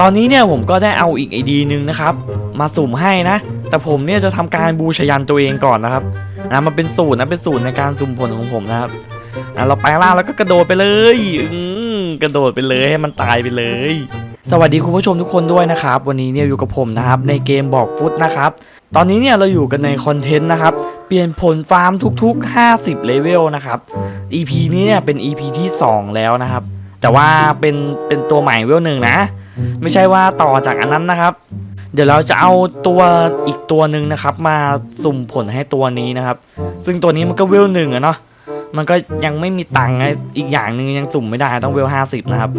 ตอนนี้เนี่ยผมก็ได้เอาอีกไอดีหนึ่งนะครับ มาสุ่มให้นะ แต่ผมเนี่ยจะทำการบูชยันตัวเองก่อนนะครับนะมันเป็นสูตรนะเป็นสูตรในการสุ่มผลของผมนะครับนะเราแปล่างแล้วก็กระโดดไปเลยกระโดดไปเลยให้มันตายไปเลย สวัสดีคุณผู้ชมทุกคนด้วยนะครับ วันนี้เนี่ยอยู่กับผมนะครับ ในเกมบอกฟุตนะครับ ตอนนี้เนี่ยเราอยู่กันในคอนเทนต์นะครับ เปลี่ยนผลฟาร์มทุกๆ 50เลเวลนะครับ EP นี้เนี่ยเป็น EP ที่ 2 แล้วนะครับ แต่ว่าเป็นเป็นตัวใหม่เวลหนึ่งนะ ไม่ใช่ว่าต่อจากอันนั้นนะครับ เดี๋ยวเราจะเอาตัวอีกตัวหนึ่งนะครับ มาสุ่มผลให้ตัวนี้นะครับ ซึ่งตัวนี้มันก็เวลหนึ่งอะเนาะมันก็ยังไม่มีตังค์อีกอย่างหนึ่งยังสุ่มไม่ได้ต้องเวลห้าสิบนะครับ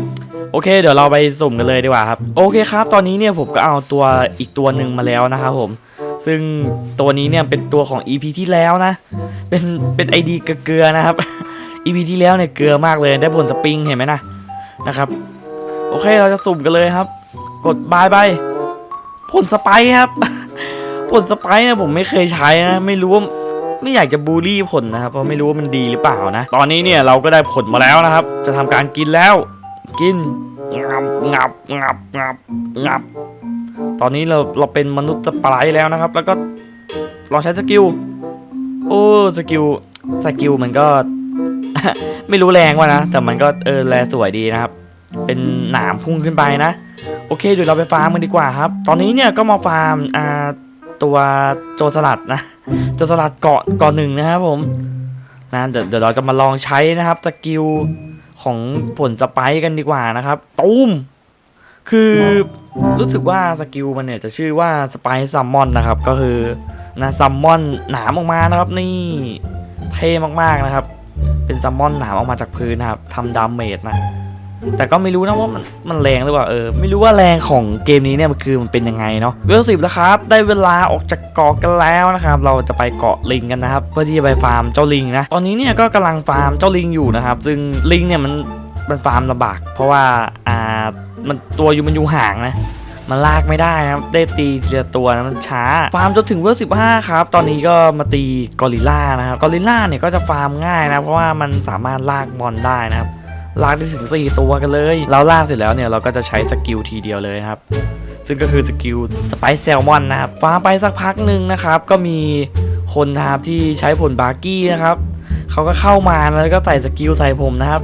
โอเค เดี๋ยวเราไปสุ่มกันเลยดีกว่าครับ โอเคครับ ตอนนี้เนี่ยผมก็เอาตัวอีกตัวหนึ่งมาแล้วนะครับผม ซึ่งตัวนี้เนี่ยเป็นตัวของ EP ที่แล้วนะ เป็นเป็นไอดีเกลือนะครับ EP ที่แล้วเนี่ยเกลือมากเลยได้ผลสปริงเห็นไหมนะ นะครับ โอเคเราจะสุ่มกันเลยครับ กดบายไปผลสไปร์ครับ ผลสไปร์เนี่ยผมไม่เคยใช้นะ ไม่รู้ว่าไม่อยากจะบูลลี่ผลนะครับเพราะไม่รู้ว่ามันดีหรือเปล่านะ ตอนนี้เนี่ยเราก็ได้ผลมาแล้วนะครับ จะทำการกินแล้ว กินงับงับงับงับงับ ตอนนี้เราเราเป็นมนุษย์สไปร์แล้วนะครับ แล้วก็ลองใช้สกิลโอ้สกิลสกิลมันก็ ไม่รู้แรงว่านะ แต่มันก็เออแลสวยดีนะครับ เป็นหนามพุ่งขึ้นไปนะ โอเคเดี๋ยวเราไปฟาร์มกันดีกว่าครับ ตอนนี้เนี่ยก็มาฟาร์มอ่าตัวโจสลัดนะโจสลัดเกาะเกาะหนึ่งนะครับผมนะเดี๋ยวเดี๋ยวเราจะมาลองใช้นะครับสกิลของผลสไปกันดีกว่านะครับตูมคือรู้สึกว่าสกิลมันเนี่ยจะชื่อว่าสไปซัมมอนนะครับ ก็คือนะซัมมอนหนามออกมานะครับ นี่เท่มากๆนะครับ เป็นซัมมอนหนามออกมาจากพื้นนะครับทำดาเมจนะ แต่ก็ไม่รู้นะว่ามันมันแรงหรือเปล่าเออไม่รู้ว่าแรงของเกมนี้เนี่ยมันคือมันเป็นยังไงเนาะเวลสิบแล้วครับ ได้เวลาออกจากเกาะกันแล้วนะครับ เราจะไปเกาะลิงกันนะครับ เพื่อที่จะไปฟาร์มเจ้าลิงนะตอนนี้เนี่ยก็กำลังฟาร์มเจ้าลิงอยู่นะครับ ซึ่งลิงเนี่ยมันมันฟาร์มลำบาก เพราะว่าอ่ามันตัวอยู่มันอยู่ห่างนะมันลากไม่ได้นะครับ ได้ตีทีละตัวนะมันช้า ฟาร์มจนถึงเวอร์สิบห้าครับ ตอนนี้ก็มาตีกอริลล่านะครับ กอริลล่าเนี่ยก็จะฟาร์มง่ายนะ เพราะว่ามันสามารถลากบอลได้นะครับ ลากได้ถึง 4 ตัวกันเลยเราลากเสร็จแล้วเนี่ยเราก็จะใช้สกิลทีเดียวเลยครับ ซึ่งก็คือสกิลสไปซ์แซลมอนนะครับฟาร์มไปสักพักหนึ่งนะครับ ก็มีคนนะครับที่ใช้ผลบาร์กี้นะครับเขาก็เข้ามาแล้วก็ใส่สกิลใส่ผมนะครับ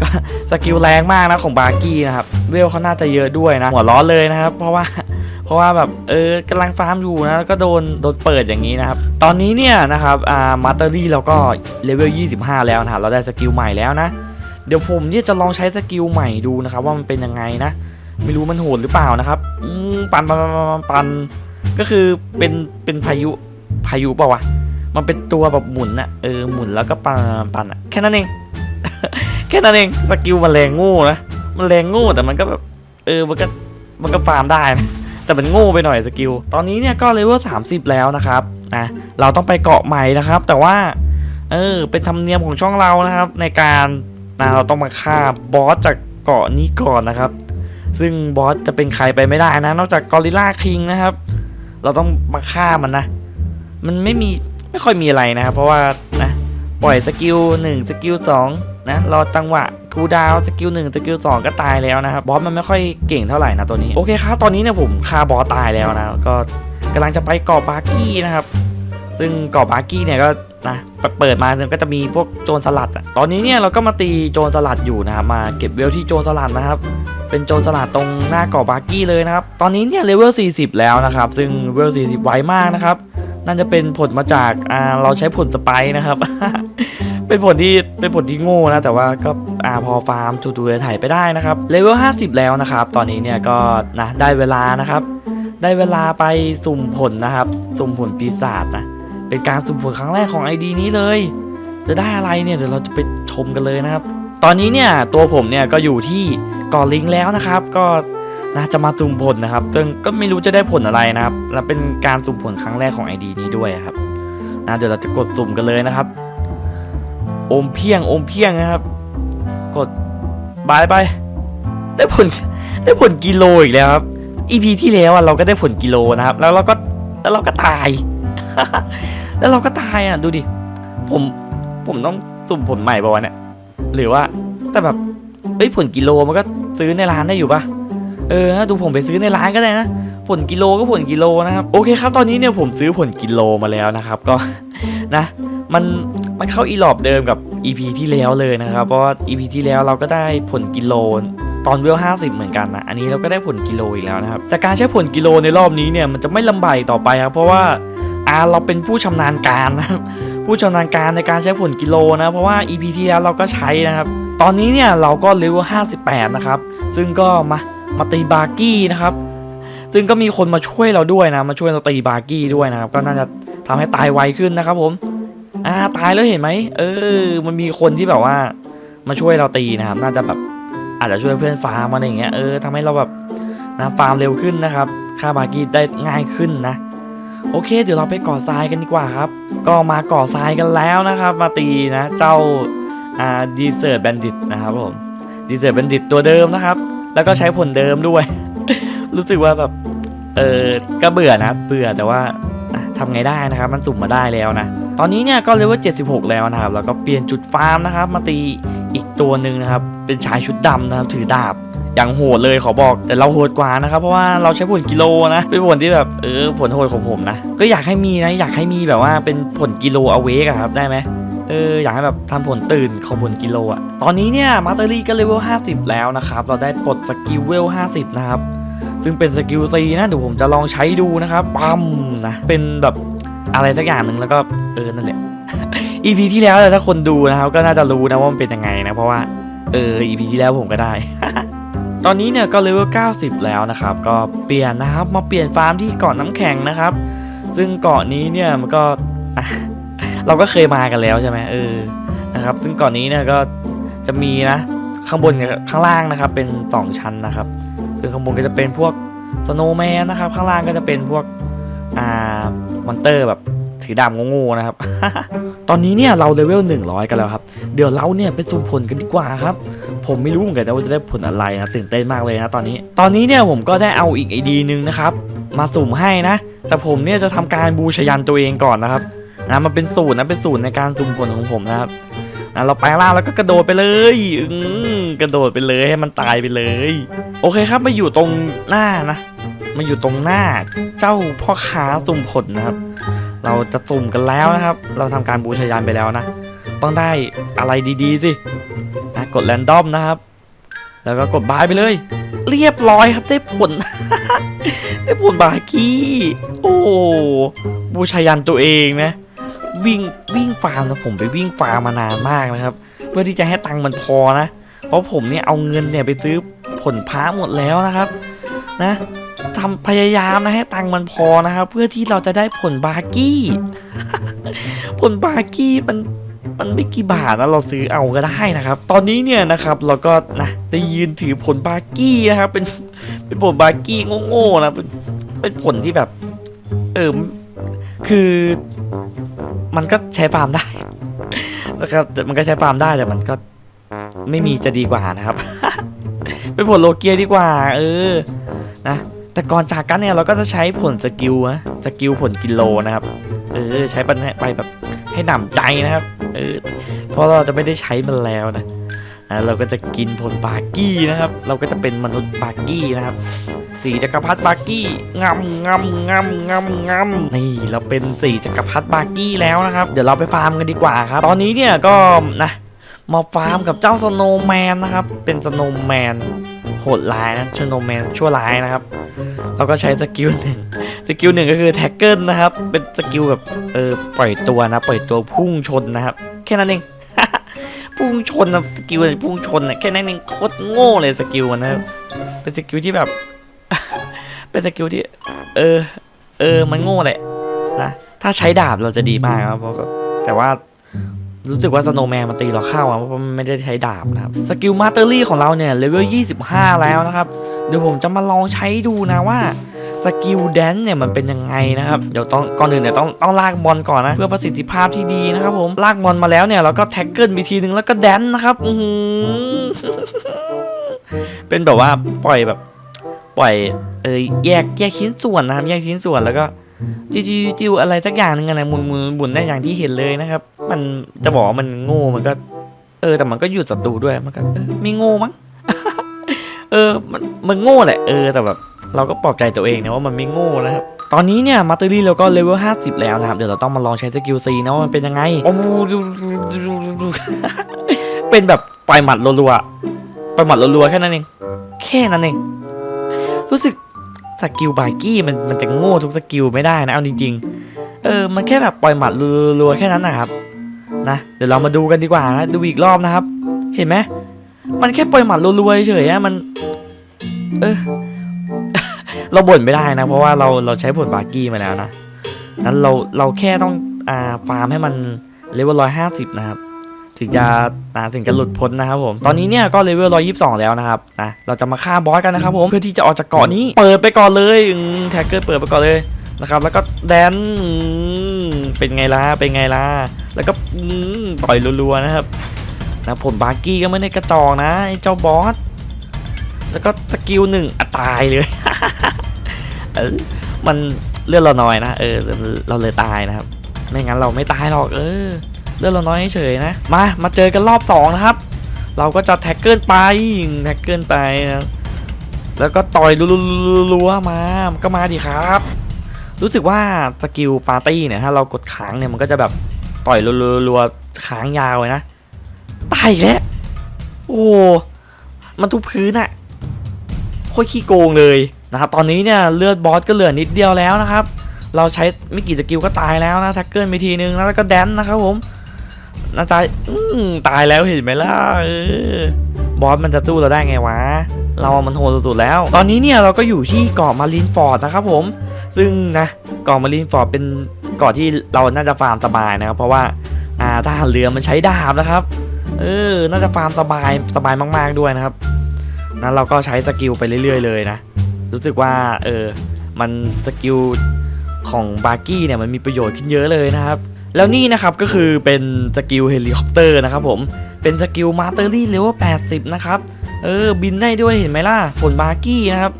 ก็สกิลแรงมากนะของบาร์กี้นะครับเวลเขาน่าจะเยอะด้วยนะหัวร้อนเลยนะครับ เพราะว่าเพราะว่าแบบเออกำลังฟาร์มอยู่นะแล้วก็โดนโดนเปิดอย่างนี้นะครับ ตอนนี้เนี่ยนะครับอ่ามาสเตอรี่เราก็เลเวล25 แล้วนะครับเราได้สกิลใหม่แล้วนะ เดี๋ยวผมเนี่ยจะลองใช้สกิลใหม่ดูนะครับว่ามันเป็นยังไงนะ ไม่รู้มันโหดหรือเปล่านะครับปันปันปันปันปันก็คือเป็นเป็นพายุพายุเปล่าวะมันเป็นตัวแบบหมุนอะเออหมุนแล้วก็ปันปันอะแค่นั้นเองแค่นั้นเองสกิลมันแรงโง่นะมันแรงโง่แต่มันก็แบบเออมันก็มันก็ฟาร์มได้นะแต่มันโง่ไปหน่อยสกิล ตอนนี้เนี่ยก็เลเวล30 แล้วนะครับนะเราต้องไปเกาะใหม่นะครับ แต่ว่า เออ เป็นธรรมเนียมของช่องเรานะครับ ในการ นะเราต้องมาฆ่าบอสจากเกาะนี้ก่อนนะครับ ซึ่งบอสจะเป็นใครไปไม่ได้นะ นอกจากกอริลลาคิงนะครับ เราต้องมาฆ่ามันนะ มันไม่มีไม่ค่อยมีอะไรนะครับ เพราะว่านะปล่อยสกิล1สกิล2นะรอจังหวะคูดาวสกิล1สกิล2ก็ตายแล้วนะครับบอสมันไม่ค่อยเก่งเท่าไหร่นะตัวนี้โอเคครับตอนนี้เนี่ยผมฆ่าบอสตายแล้วนะก็กำลังจะไปเกาะบาร์กี้นะครับ ซึ่งเกาะบาร์กี้เนี่ยก็ นะเปิดมาก็จะมีพวกโจรสลัดอะตอนนี้เนี่ยเราก็มาตีโจรสลัดอยู่นะครับมาเก็บเวลที่โจรสลัดนะครับ เป็นโจรสลัดตรงหน้าเกาะบาร์กี้เลยนะครับ ตอนนี้เนี่ยเลเวล 40 แล้วนะครับ ซึ่งเลเวล 40 ไวมากนะครับ น่าจะเป็นผลมาจากอ่าเราใช้ผลสไปร์นะครับ เป็นผลที่เป็นผลที่โง่นะแต่ว่าก็อ่าพอฟาร์มถูๆถ่ายไปได้นะครับเลเวล 50 แล้วนะครับ ตอนนี้เนี่ยก็นะได้เวลานะครับ ได้เวลาไปสุ่มผลนะครับ สุ่มผลปีศาจนะ เป็นการสุ่มผลครั้งแรกของ ID นี้เลย จะได้อะไรเนี่ยเดี๋ยวเราจะไปชมกันเลยนะครับ ตอนนี้เนี่ยตัวผมเนี่ยก็อยู่ที่เกาะลิงแล้วนะครับ ก็นะจะมาสุ่มผลนะครับซึ่งก็ไม่รู้จะได้ผลอะไรนะครับ และเป็นการสุ่มผลครั้งแรกของ ID นี้ด้วยครับนะเดี๋ยวเราจะกดสุ่มกันเลยนะครับโอมเพียงโอมเพียงนะครับ กดบายไป ได้ผลได้ผลกิโลอีกแล้วครับ EP ที่แล้วอะเราก็ได้ผลกิโลนะครับ แล้วเราก็แล้วเราก็ตาย แล้วเราก็ตายอะดูดิ ผมผมต้องสุ่มผลใหม่ป่าวะเนี่ยหรือว่าแต่แบบเอ้ยผลกิโลมันก็ซื้อในร้านได้อยู่ปะเออนะดูผมไปซื้อในร้านก็ได้นะผลกิโลก็ผลกิโลนะครับโอเคครับตอนนี้เนี่ยผมซื้อผลกิโลมาแล้วนะครับก็นะ มันมันเข้าอีหลอบเดิมกับ EP ที่แล้วเลยนะครับเพราะ EP ที่แล้วเราก็ได้ผลกิโลตอนเวล50 เหมือนกันนะอันนี้เราก็ได้ผลกิโลอีกแล้วนะครับแต่การใช้ผลกิโลในรอบนี้เนี่ยมันจะไม่ลำบากต่อไปครับเพราะว่า อ่าเราเป็นผู้ชำนาญการนะครับผู้ชำนาญการในการใช้ผลกิโลนะเพราะว่า EP ที่แล้วเราก็ใช้นะครับ ตอนนี้เนี่ยเราก็เลเวล58 นะครับ ซึ่งก็มามาตีบาร์กี้นะครับ ซึ่งก็มีคนมาช่วยเราด้วยนะมาช่วยเราตีบาร์กี้ด้วยนะครับ ก็น่าจะทำให้ตายไวขึ้นนะครับผมอ่าตายแล้วเห็นไหมเออ มันมีคนที่แบบว่ามาช่วยเราตีนะครับ น่าจะแบบอาจจะช่วยเพื่อนฟาร์มอะไรอย่างเงี้ยเออทำให้เราแบบนะฟาร์มเร็วขึ้นนะครับ ค่าบาร์กี้ได้ง่ายขึ้นนะ โอเค เดี๋ยวเราไปก่อทรายกันดีกว่าครับ ก็มาก่อทรายกันแล้วนะครับ มาตีนะ เจ้าอ่าดีเซอร์แบนดิตนะครับผมดีเซอร์แบนดิตตัวเดิมนะครับ แล้วก็ใช้ผลเดิมด้วย รู้สึกว่าแบบเออก็เบื่อนะเบื่อแต่ว่าทำไงได้นะครับ มันสุ่มมาได้แล้วนะ ตอนนี้เนี่ยก็เลเวล76 แล้วนะครับ แล้วก็เปลี่ยนจุดฟาร์มนะครับ มาตีอีกตัวหนึ่งนะครับ เป็นชายชุดดำนะครับ ถือดาบ อย่างโหดเลยขอบอก แต่เราโหดกว่านะครับเพราะว่าเราใช้ผลกิโลนะเป็นผลที่แบบเออผลโหดของผมนะ ก็อยากให้มีนะอยากให้มีแบบว่าเป็นผลกิโลเอาเวกอะครับได้ไหมเอออยากให้แบบทำผลตื่นของผลกิโลอะตอนนี้เนี่ยมาเตอรี่ก็เลเวล50 แล้วนะครับ เราได้ปลดสกิลเวล50 นะครับ ซึ่งเป็นสกิลซีนะเดี๋ยวผมจะลองใช้ดูนะครับปั๊มนะเป็นแบบอะไรสักอย่างหนึ่งแล้วก็เออนั่นแหละ EP ที่แล้วถ้าคนดูนะครับ ก็น่าจะรู้นะว่ามันเป็นยังไงนะเพราะว่าเออ EP ที่แล้วผมก็ได้ ตอนนี้เนี่ยก็เลเวล 90 แล้วนะครับ ก็เปลี่ยนนะครับมาเปลี่ยนฟาร์มที่เกาะน้ำแข็งนะครับ ซึ่งเกาะนี้เนี่ยมันก็เราก็เคยมากันแล้วใช่ไหมเออนะครับ ซึ่งเก่อนนี้เนี่ยก็จะมีนะข้างบนกับข้างล่างนะครับ เป็นสองชั้นนะครับ ซึ่งข้างบนก็จะเป็นพวกสโนว์แมนนะครับ ข้างล่างก็จะเป็นพวกอ่ามอนเตอร์แบบ ถือดาบโง่ๆนะครับ ตอนนี้เนี่ยเราเลเวล100 กันแล้วครับ เดี๋ยวเราเนี่ยไปสุ่มผลกันดีกว่าครับ ผมไม่รู้เหมือนกันนะว่าจะได้ผลอะไรนะตื่นเต้นมากเลยนะตอนนี้ ตอนนี้เนี่ยผมก็ได้เอาอีกไอดีหนึ่งนะครับ มาสุ่มให้นะ แต่ผมเนี่ยจะทำการบูชยันตัวเองก่อนนะครับนะมันเป็นสูตรนะเป็นสูตรในการสุ่มผลของผมนะครับนะเราแปลงร่างแล้วก็กระโดดไปเลยอืมกระโดดไปเลยให้มันตายไปเลย โอเคครับมาอยู่ตรงหน้านะมาอยู่ตรงหน้าเจ้าพ่อค้าสุ่มผลนะครับ เราจะสุ่มกันแล้วนะครับ เราทำการบูชายันไปแล้วนะ ต้องได้อะไรดีๆสินะกดแรนดอมนะครับ แล้วก็กดบายไปเลย เรียบร้อยครับได้ผล ได้ผลบากี้ โอ้บูชายันตัวเองนะ วิ่งวิ่งฟาร์มนะผมไปวิ่งฟาร์มมานานมากนะครับ เพื่อที่จะให้ตังค์มันพอนะ เพราะผมเนี่ยเอาเงินเนี่ยไปซื้อผลพระหมดแล้วนะครับ นะ ทำพยายามนะให้ตังค์มันพอนะครับ เพื่อที่เราจะได้ผลบากี้ ผลบากี้มันมันไม่กี่บาทนะเราซื้อเอาก็ได้นะครับ ตอนนี้เนี่ยนะครับเราก็นะได้ยืนถือผลบากี้นะครับ เป็นเป็นผลบากี้โง่ๆนะเป็นเป็นผลที่แบบ เออคือมันก็ใช้ฟาร์มได้นะครับแต่มันก็ใช้ฟาร์มได้แต่มันก็ไม่มีจะดีกว่านะครับ เป็นผลโลเกียดีกว่า เออนะ แต่ก่อนจากกันเนี่ยเราก็จะใช้ผลสกิลนะสกิลผลกิโลนะครับเออใช้ไปไปแบบให้หนำใจนะครับเออเพราะเราจะไม่ได้ใช้มันแล้วนะนะเราก็จะกินผลบาร์กี้นะครับ เราก็จะเป็นมนุษย์บาร์กี้นะครับ สีจักรพรรดิบาร์กี้งำงำงำงำงำนี่เราเป็นสีจักรพรรดิบาร์กี้แล้วนะครับ เดี๋ยวเราไปฟาร์มกันดีกว่าครับ ตอนนี้เนี่ยก็นะมาฟาร์มกับเจ้าสโนว์แมนนะครับ เป็นสโนว์แมน หดร้ายนะสโนว์แมนชั่วร้ายนะครับเราก็ใช้สกิลหนึ่งสกิลหนึ่งก็คือแท็กเกิลนะครับ เป็นสกิลแบบเออปล่อยตัวนะ ปล่อยตัวพุ่งชนนะครับ แค่นั้นเองพุ่งชนนะสกิลพุ่งชนนะแค่นั้นเองโคตรโง่เลยสกิลนนะครับเป็นสกิลที่แบบ เป็นสกิลที่ เออ เออมันโง่แหละนะถ้าใช้ดาบเราจะดีมากครับเพราะแบบแต่ว่า รู้สึกว่าสโนแมนมันตีเราเข้าอะเพราะมันไม่ได้ใช้ดาบนะครับสกิลมาสเตอรี่ของเราเนี่ยเลเวล 25 แล้วนะครับ เดี๋ยวผมจะมาลองใช้ดูนะว่าสกิลแดนเนี่ยมันเป็นยังไงนะครับ เดี๋ยวต้องก่อนอื่นเนี่ยต้องต้องลากบอลก่อนนะ เพื่อประสิทธิภาพที่ดีนะครับผมลากบอลมาแล้วเนี่ยเราก็แท็กเกิลไปทีนึงแล้วก็แดนนะครับอืเป็นแบบว่าปล่อยแบบ ปล่อยเออแยกแยกชิ้นส่วนนะครับ แยกชิ้นส่วนแล้วก็ จิ้วจิ้วจิ้วอะไรสักอย่างหนึงอะไรหมุนหมุนหมุนได้อย่างที่เห็นเลยนะครับ มันจะบอกว่ามันโง่มันก็ เออ แต่มันก็หยุดศัตรูด้วยมันก็เออไม่โง่มั้งเอออมันมันโง่แหละเออแต่แบบเราก็ปลอบใจตัวเองนะว่ามันไม่โง่นะครับตอนนี้เนี่ยมาตอรี่เราก็เลเวล50 แล้วนะครับ เดี๋ยวเราต้องมาลองใช้สกิลซีนะว่ามันเป็นยังไงโอ้โหดูดูดูดูดูเป็นแบบปล่อยหมัดรัวๆปล่อยหมัดรัวๆแค่นั้นเอง แค่นั้นเอง รู้สึก สกิลบาร์กี้มันมันจะโง่ทุกสกิลไม่ได้นะเอาจริงๆ เออมันแค่แบบปล่อยหมัดรัวๆแค่นั้นนะครับนะเดี๋ยวเรามาดูกันดีกว่านะดูอีกรอบนะครับ เห็นไหมมันแค่ปล่อยหมัดรัวๆเฉยๆมัน เออ เราบ่นไม่ได้นะ เพราะว่าเราเราใช้ผลบาร์กี้มาแล้วนะนั้นเราเราแค่ต้องอ่าฟาร์มให้มันเลเวลร้อยห้าสิบนะครับ ถึงจะอ่าถึงจะหลุดพ้นนะครับผม ตอนนี้เนี่ยก็เลเวลร้อยี่สิบสองแล้วนะครับนะเราจะมาฆ่าบอสกันนะครับผมเพื่อที่จะออกจากเกาะนี้ เปิดไปก่อนเลยแท็กเกอร์เปิดไปก่อนเลยนะครับ แล้วก็แดนอืมเป็นไงล่ะเป็นไงล่ะแล้วก็อืมต่อยรัวๆนะครับนะผลบาร์กี้ก็ไม่ได้กระจอกนะไอ้เจ้าบอสแล้วก็สกิลหนึ่งอะตายเลยเออมันเลือดเราน้อยนะเออเราเลยตายนะครับ ไม่งั้นเราไม่ตายหรอกเออ เลือดเราน้อยเฉยนะ มา มาเจอกันรอบสองนะครับ เราก็จะแท็กเกิลไปแท็กเกิลไปนะแล้วก็ต่อยรัวๆมา มันก็มาดิครับ รู้สึกว่าสกิลปาร์ตี้เนี่ยถ้าเรากดค้างเนี่ยมันก็จะแบบต่อยรัวๆค้างยาวเลยนะตายแล้วโอ้มันทุกพื้นอะโคตรขี้โกงเลยนะครับตอนนี้เนี่ยเลือดบอสก็เหลือนิดเดียวแล้วนะครับ เราใช้ไม่กี่สกิลก็ตายแล้วนะแท็กเกิลไปทีนึงแล้วก็แดนนะครับผม น่าตายอืมตายแล้วเห็นไหมล่ะเออบอสมันจะสู้เราได้ไงวะ เรามันโหดสุดๆแล้ว ตอนนี้เนี่ยเราก็อยู่ที่เกาะมารีนฟอร์ดนะครับผม ซึ่งนะเกาะมารีนฟอร์ดเป็นเกาะที่เราน่าจะฟาร์มสบายนะครับ เพราะว่าอ่าทหารเรือมันใช้ดาบนะครับ เออ น่าจะฟาร์มสบายสบายมากๆด้วยนะครับ นั้นเราก็ใช้สกิลไปเรื่อยๆเลยนะ รู้สึกว่าเออ มันสกิลของบาร์กี้เนี่ยมันมีประโยชน์ขึ้นเยอะเลยนะครับ แล้วนี่นะครับก็คือเป็นสกิลเฮลิคอปเตอร์นะครับผมเป็นสกิลมาเตอรี่เลเวล80 นะครับ เออ บินได้ด้วยเห็นไหมล่ะ ผลบาร์กี้นะครับ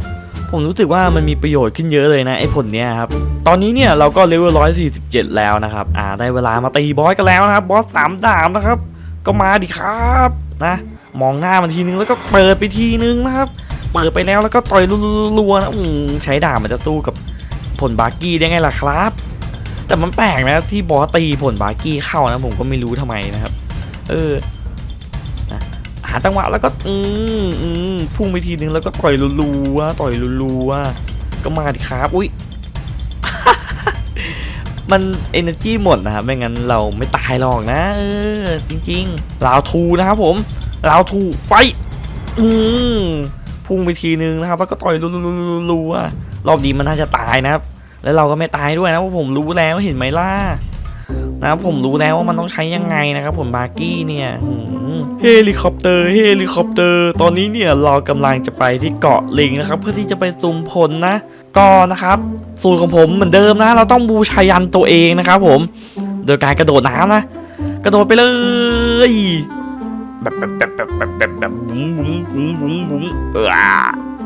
ผมรู้สึกว่ามันมีประโยชน์ขึ้นเยอะเลยนะ ไอ้ผลเนี้ยครับ ตอนนี้เนี่ยเราก็เลเวล147 แล้วนะครับ อ่า ได้เวลามาตีบอสกันแล้วนะครับ บอสสามดาบนะครับ ก็มาดิครับนะ มองหน้ามันทีนึงแล้วก็เปิดไปทีนึงนะครับ เปิดไปแล้วแล้วก็ต่อยรัวๆนะอืมใช้ดาบมันจะสู้กับผลบาร์กี้ได้ไงล่ะครับ แต่มันแปลกนะที่บอสตีผลบากี้เข้านะผมก็ไม่รู้ทำไมนะครับ เออนะหาจังหวะแล้วก็อืมอืมพุ่งไปทีนึงแล้วก็ต่อยรัวๆต่อยรัวๆก็มาดิครับอุ้ยมัน energy หมดนะครับไม่งั้นเราไม่ตายหรอกนะเออจริงๆลาวทูนะครับผมลาวทูไฟอืมพุ่งไปทีนึงนะครับ แล้วก็ต่อยรัวๆรอบนี้มันน่าจะตายนะครับ แล้วเราก็ไม่ตายด้วยนะเพราะผมรู้แล้วเห็นไหมล่ะนะผมรู้แล้วว่ามันต้องใช้ยังไงนะครับผมบาร์กี้เนี่ยเฮลิคอปเตอร์เฮลิคอปเตอร์ ตอนนี้เนี่ยเรากำลังจะไปที่เกาะลิงนะครับ เพื่อที่จะไปซุ่มผลนะก็นะครับสูตรของผมเหมือนเดิมนะ เราต้องบูชายันตัวเองนะครับผม โดยการกระโดดน้ำนะ กระโดดไปเลยแบบแบบแบบแบบแบบแบบแบบบุ้งบุ้งบุ้งบุ้งบุ้งเออ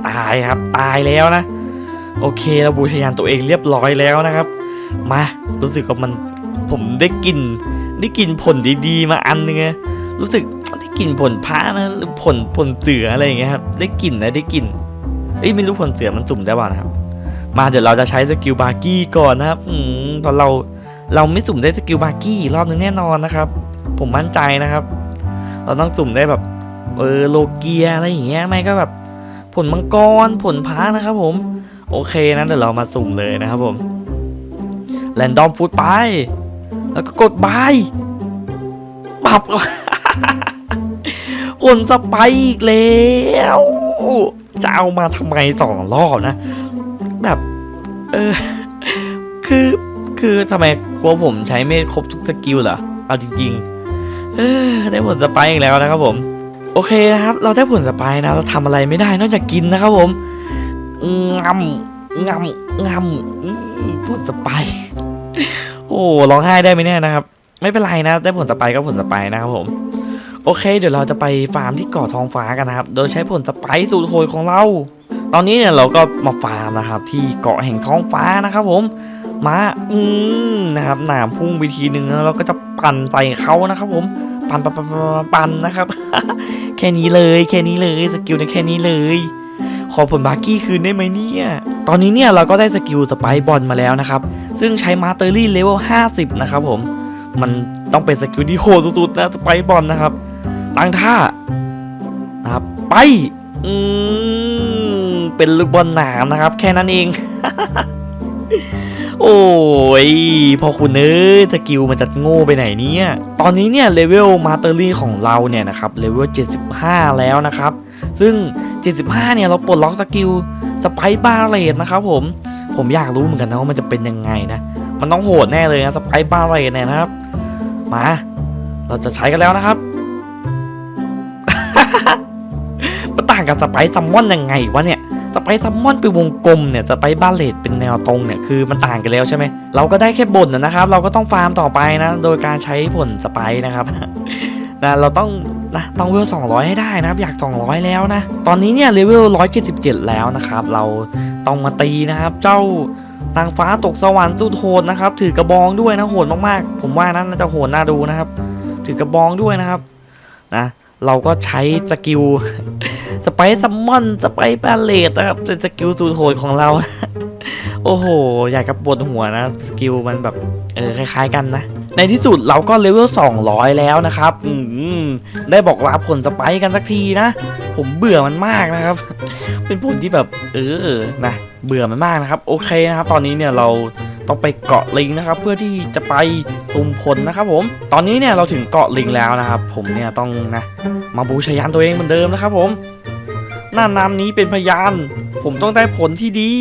ตายครับตายแล้วนะ โอเคเราบูชายันตัวเองเรียบร้อยแล้วนะครับ มารู้สึกว่ามันผมได้กลิ่นได้กลิ่นผลดีๆ มาอันนึงไงรู้สึกได้กลิ่นผลพระนะหรือผลผลเสืออะไรอย่างเงี้ยครับได้กลิ่นนะได้กลิ่นเอ้ยไม่รู้ผลเสือมันสุ่มได้เปล่านะครับ มาเดี๋ยวเราจะใช้สกิลบาร์กี้ก่อนนะครับอืมตอนเราเราไม่สุ่มได้สกิลบาร์กี้รอบนึงแน่นอนนะครับ ผมมั่นใจนะครับ เราต้องสุ่มได้แบบเออโลเกียอะไรอย่างเงี้ยไม่ก็แบบผลมังกรผลพระนะครับผม โอเคนะเดี๋ยวเรามาสุ่มเลยนะครับผมแรนดอมฟูดไป แล้วก็กดบายปับผลสไปอีกแล้วจะเอามาทำไมสองรอบนะ แบบ เออ คือคือทำไมกลัวผมใช้ไม่ครบทุกสกิลเหรอเอาจริงๆเออได้ผลสไปอีกแล้วนะครับผม โอเคนะครับ เราได้ผลสไปนะ เราทำอะไรไม่ได้นอกจากกินนะครับผม งำงำงำอื้อผลสไปร์โอ้ร้องไห้ได้ไหมเนี่ยนะครับ ไม่เป็นไรนะ ได้ผลสไปร์ก็ผลสไปร์นะครับผม โอเค เดี๋ยวเราจะไปฟาร์มที่เกาะทองฟ้ากันนะครับ โดยใช้ผลสไปร์สูตรโหดของเรา ตอนนี้เนี่ยเราก็มาฟาร์มนะครับ ที่เกาะแห่งท้องฟ้านะครับ ผมมาอืมนะครับหนามพุ่งไปทีหนึ่งแล้วเราก็จะปั่นใส่เขานะครับ ผมปั่นปั่นปั่นปั่นนะครับ แค่นี้เลย แค่นี้เลยสกิลเนี่ยแค่นี้เลย ขอผลบาร์กี้คืนได้ไหมเนี่ย ตอนนี้เนี่ยเราก็ได้สกิลสไปบอลมาแล้วนะครับ ซึ่งใช้มาเตอรี่เลเวล 50 นะครับผม มันต้องเป็นสกิลที่โหดสุดๆนะสไปบอลนะครับ ตั้งท่านะครับไป อืม เป็นลูกบอลหนามนะครับ แค่นั้นเอง โอ้ย พอคุณเอ้ยสกิลมันจะโง่ไปไหนเนี่ย ตอนนี้เนี่ยเลเวลมาเตอรี่ของเราเนี่ยนะครับเลเวล 75 แล้วนะครับ ซึ่ง 75 เนี่ยเราปลดล็อกสกิลสไปบาเรตนะครับผม ผมอยากรู้เหมือนกันนะว่ามันจะเป็นยังไงนะ มันต้องโหดแน่เลยนะสไปบาเรตเนี่ยนะครับ มา เราจะใช้กันแล้วนะครับ มันต่างกับสไปซัมมอนยังไงวะเนี่ยสไปซัมมอนเป็นวงกลมเนี่ยสไปบาเลตเป็นแนวตรงเนี่ยคือมันต่างกันแล้วใช่ไหมเราก็ได้แค่บ่นะนะครับ เราก็ต้องฟาร์มต่อไปนะ โดยการใช้ผลสไปนะครับนะเราต้อง นะต้องเวล200 ให้ได้นะครับ อยาก 200 แล้วนะ ตอนนี้เนี่ยเลเวล177 แล้วนะครับ เราต้องมาตีนะครับ เจ้านางฟ้าตกสวรรค์สุดโหดนะครับ ถือกระบองด้วยนะโหดมากๆ ผมว่านั้นน่าจะโหดน่าดูนะครับ ถือกระบองด้วยนะครับนะเราก็ใช้สกิลสไปซัมมอนสไปบาเลตนะครับเป็นสกิลสุดโหดของเราโอ้โห อยากกระปวดหัวนะสกิลมันแบบเออคล้าย ๆ กันนะ ในที่สุดเราก็เลเวล200 แล้วนะครับอืม ได้บอกลาผลสไปกันสักทีนะ ผมเบื่อมันมากนะครับ เป็นผลที่แบบเออนะเบื่อมันมากนะครับ โอเคนะครับ ตอนนี้เนี่ยเราต้องไปเกาะลิงนะครับ เพื่อที่จะไปสุ่มผลนะครับ ผม ตอนนี้เนี่ยเราถึงเกาะลิงแล้วนะครับ ผมเนี่ยต้องนะมาบูชายันตัวเองเหมือนเดิมนะครับ ผมหน้านามนี้เป็นพยาน ผมต้องได้ผลที่ดี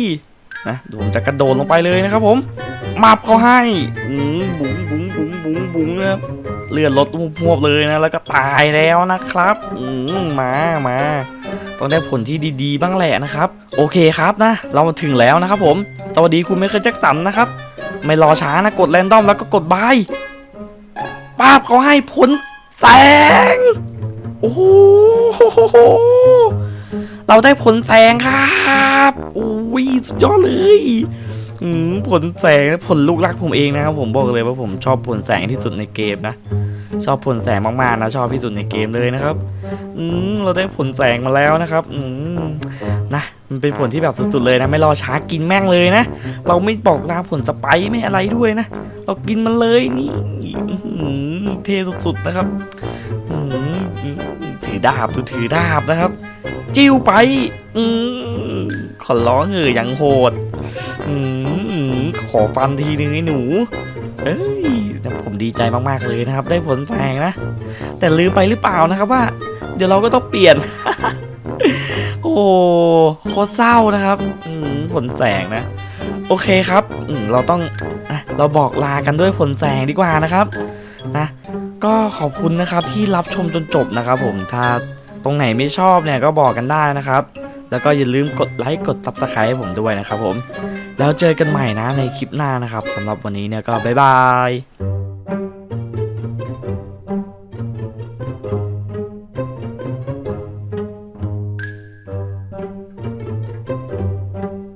นะเดี๋ยวผมจะกระโดดลงไปเลยนะครับ ผมมาบเขาให้บุ๋งบุ๋งบุ๋งบุ๋งบุ๋งนะครับ เลือดลดพวบเลยนะ แล้วก็ตายแล้วนะครับ อืมมามาต้องได้ผลที่ดีๆ บ้างแหละนะครับ โอเคครับนะ เรามาถึงแล้วนะครับผมสวัสดีคุณไม่เคิลแจ็คสันนะครับ ไม่รอช้านะ กดแรนดอมแล้วก็กดบายป้าบเขาให้ผลแสง โอ้โหเราได้ผลแสงครับ อุ้ยสุดยอดเลย อืมผลแสงผลลูกรักผมเองนะครับผมบอกเลยว่าผมชอบผลแสงที่สุดในเกมนะ ชอบผลแสงมากๆนะชอบที่สุดในเกมเลยนะครับ อืมเราได้ผลแสงมาแล้วนะครับ อืมนะมันเป็นผลที่แบบสุดๆเลยนะ ไม่รอช้ากินแม่งเลยนะ เราไม่บอกลาผลสไปซ์ไม่อะไรด้วยนะ เรากินมันเลยนี่เทสุดๆนะครับถือดาบดูถือดาบนะครับ จิ้วไป อืมขอร้องเออยังโหด อืมขอฟันทีนึงไอ้หนู เอ้ยผมดีใจมากๆเลยนะครับ ได้ผลแสงนะ แต่ลืมไปหรือเปล่านะครับว่า เดี๋ยวเราก็ต้องเปลี่ยน โอ้โคตรเศร้านะครับ อืมผลแสงนะ โอเคครับอืมเราต้องเราบอกลากันด้วยผลแสงดีกว่านะครับ นะก็ขอบคุณนะครับที่รับชมจนจบนะครับ ผมถ้าตรงไหนไม่ชอบเนี่ยก็บอกกันได้นะครับ แล้วก็อย่าลืมกดไลค์กด subscribe ให้ผมด้วยนะครับผม แล้วเจอกันใหม่นะในคลิปหน้านะครับสำหรับวันนี้เนี่ยก็บ๊ายบาย